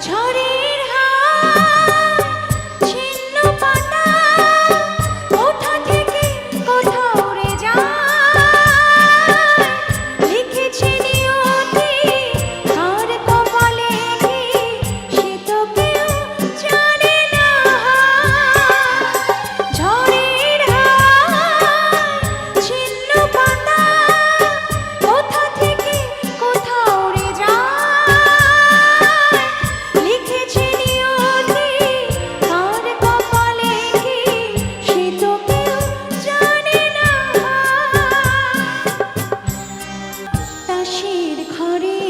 ঝড়ের হাওয়া। ঘরে